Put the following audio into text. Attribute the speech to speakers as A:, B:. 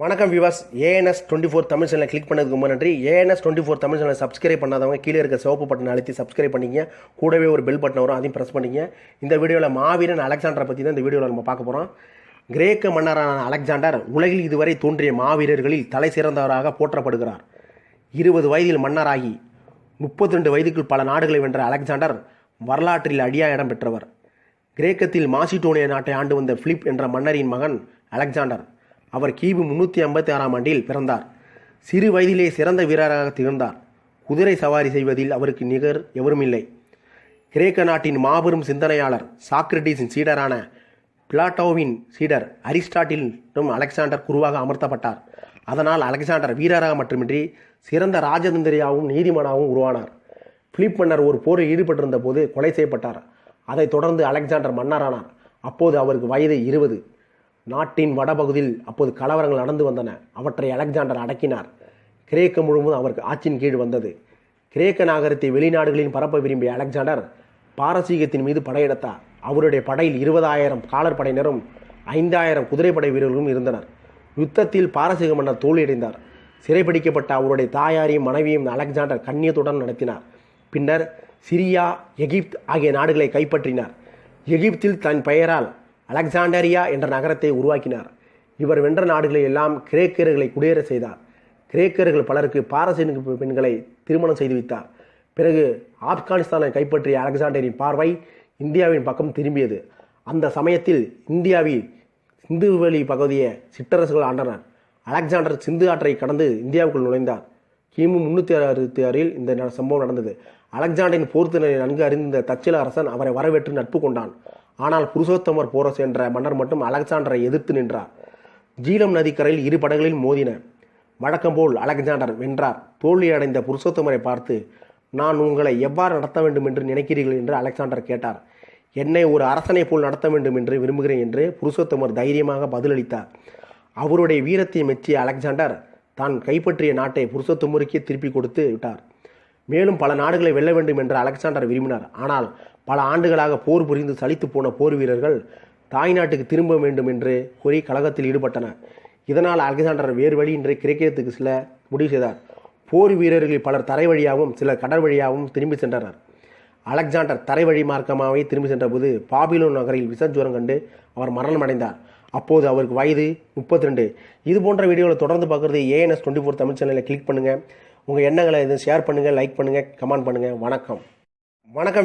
A: வணக்கம் விவாஸ் ANS twenty four Tamil சேனலை கிளிக் பண்ணதுக்கு ரொம்ப நன்றி. ஏஎன்எஸ் டுவெண்ட்டி ஃபோர் தமிழ் சேனலை சப்ஸ்கிரைப் பண்ணாதவங்க கீழே இருக்க சிவப்பு பட்டன் அழுத்தி சப்ஸ்கிரைப் பண்ணிங்க கூடவே ஒரு பெல் பட்டன் வரும் அதையும் ப்ரெஸ் பண்ணிங்க இந்த வீடியோவில் மாவீரன் அலெக்சாண்டரை பற்றி தான் இந்த வீடியோவில் நம்ம பார்க்க போகிறோம் கிரேக்க மன்னரான அலெக்சாண்டர் உலகில் இதுவரை தோன்றிய மாவீரர்களில் தலை சிறந்தவராக போற்றப்படுகிறார். இருபது வயதில் மன்னராகி முப்பத்தி ரெண்டு வயதுக்குள் பல நாடுகளை வென்ற அலெக்சாண்டர் வரலாற்றில் அடியா இடம் பெற்றவர் கிரேக்கத்தில் மாசிடோனிய நாட்டை ஆண்டு வந்த பிலிப் என்ற மன்னரின் மகன் அலெக்சாண்டர். அவர் கிபி முன்னூற்றி ஐம்பத்தி ஆறாம் ஆண்டில் பிறந்தார். சிறு வயதிலே சிறந்த வீரராக திகழ்ந்தார். குதிரை சவாரி செய்வதில் அவருக்கு நிகர் எவருமில்லை. கிரேக்க நாட்டின் மாபெரும் சிந்தனையாளர் சாக்ரட்டிஸின் சீடரான பிளாட்டோவின் சீடர் அரிஸ்டாட்டிலும் அலெக்சாண்டர் குருவாக அமர்த்தப்பட்டார். அதனால் அலெக்சாண்டர் வீரராக மட்டுமின்றி சிறந்த ராஜதந்திரியாகவும் நீதிமானாகவும் உருவானார். பிலிப் மன்னர் ஒரு போரில் ஈடுபட்டிருந்த போது கொலை செய்யப்பட்டார். அதைத் தொடர்ந்து அலெக்சாண்டர் மன்னரானார். அப்போது அவருக்கு வயது இருபது. நாட்டின் வடபகுதியில் அப்போது கலவரங்கள் நடந்து வந்தன. அவற்றை அலெக்சாண்டர் அடக்கினார். கிரேக்கம் முழுவதும் அவருக்கு ஆட்சியின் கீழ் வந்தது. கிரேக்க நாகரத்தை வெளிநாடுகளில் பரப்ப விரும்பிய அலெக்சாண்டர் பாரசீகத்தின் மீது படையெடுத்தார். அவருடைய படையில் இருபதாயிரம் காலர் படையினரும் ஐந்தாயிரம் குதிரைப்படை வீரர்களும் இருந்தனர். யுத்தத்தில் பாரசீக மன்னர் தோல்வியடைந்தார். சிறைபிடிக்கப்பட்ட அவருடைய தாயாரையும் மனைவியும் அலெக்சாண்டர் கண்ணியத்துடன் நடத்தினார். பின்னர் சிரியா எகிப்த் ஆகிய நாடுகளை கைப்பற்றினார். எகிப்தில் தன் பெயரால் அலெக்சாண்டரியா என்ற நகரத்தை உருவாக்கினார். இவர் வென்ற நாடுகளை எல்லாம் கிரேக்கர்களை குடியேற செய்தார். கிரேக்கர்கள் பலருக்கு பாரசீக பெண்களை திருமணம் செய்து வைத்தார். பிறகு ஆப்கானிஸ்தானை கைப்பற்றிய அலெக்சாண்டரின் பார்வை இந்தியாவின் பக்கம் திரும்பியது. அந்த சமயத்தில் இந்தியாவில் சிந்துவெளி பகுதியை சிற்றரசுகள் ஆண்டனர். அலெக்சாண்டர் சிந்து ஆற்றை கடந்து இந்தியாவுக்குள் நுழைந்தார். கிமு முன்னூற்றி அறுபத்தி ஆறில் இந்த சம்பவம் நடந்தது. அலெக்சாண்டரின் போர்த்தினரை நன்கு அறிந்த தச்சில அரசன் அவரை வரவேற்று நட்பு கொண்டான். ஆனால் புருஷோத்தமர் போரஸ் என்ற மன்னர் மட்டும் அலெக்சாண்டரை எதிர்த்து நின்றார். ஜீலம் நதிக்கரையில் இரு படங்களில் மோதின வழக்கம் போல் அலெக்சாண்டர் வென்றார். தோல்வியடைந்த புருஷோத்தமரை பார்த்து நான் உங்களை எவ்வாறு நடத்த வேண்டும் என்று நினைக்கிறீர்கள்? என்று அலெக்சாண்டர் கேட்டார். என்னை ஒரு அரசனைப் போல் நடத்த வேண்டும் என்று விரும்புகிறேன் என்று புருஷோத்தமர் தைரியமாக பதிலளித்தார். அவருடைய வீரத்தை மெச்சிய அலெக்சாண்டர் தான் கைப்பற்றிய நாட்டை புருஷோத்தமருக்கே திருப்பி கொடுத்து விட்டார். மேலும் பல நாடுகளை வெல்ல வேண்டும் என்று அலெக்சாண்டர் விரும்பினார். ஆனால் பல ஆண்டுகளாக போர் புரிந்து சலித்து போன போர் வீரர்கள் தாய் நாட்டுக்கு திரும்ப வேண்டும் என்று கூறி கழகத்தில் ஈடுபட்டனர். இதனால் அலெக்சாண்டர் வேறு வழியின்றி கிரிக்கெட்டுக்கு சில முடிவு செய்தார். போர் வீரர்களில் பலர் தரை வழியாகவும் சிலர் கடல் வழியாகவும் திரும்பி சென்றனர். அலெக்சாண்டர் தரை வழி மார்க்கமாகவே திரும்பி சென்றபோது பாபிலோன் நகரில் விஷஜுரம் கண்டு அவர் மரணமடைந்தார். அப்போது அவருக்கு வயது முப்பத்தி ரெண்டு இது போன்ற வீடியோவில் தொடர்ந்து பார்க்குறது ஏஎன்எஸ் டுவெண்ட்டி ஃபோர் தமிழ் சேனலை கிளிக் பண்ணுங்கள் உங்கள் எண்ணங்களை இது ஷேர் பண்ணுங்கள் லைக் பண்ணுங்கள் கமெண்ட் பண்ணுங்கள் வணக்கம். வணக்கம்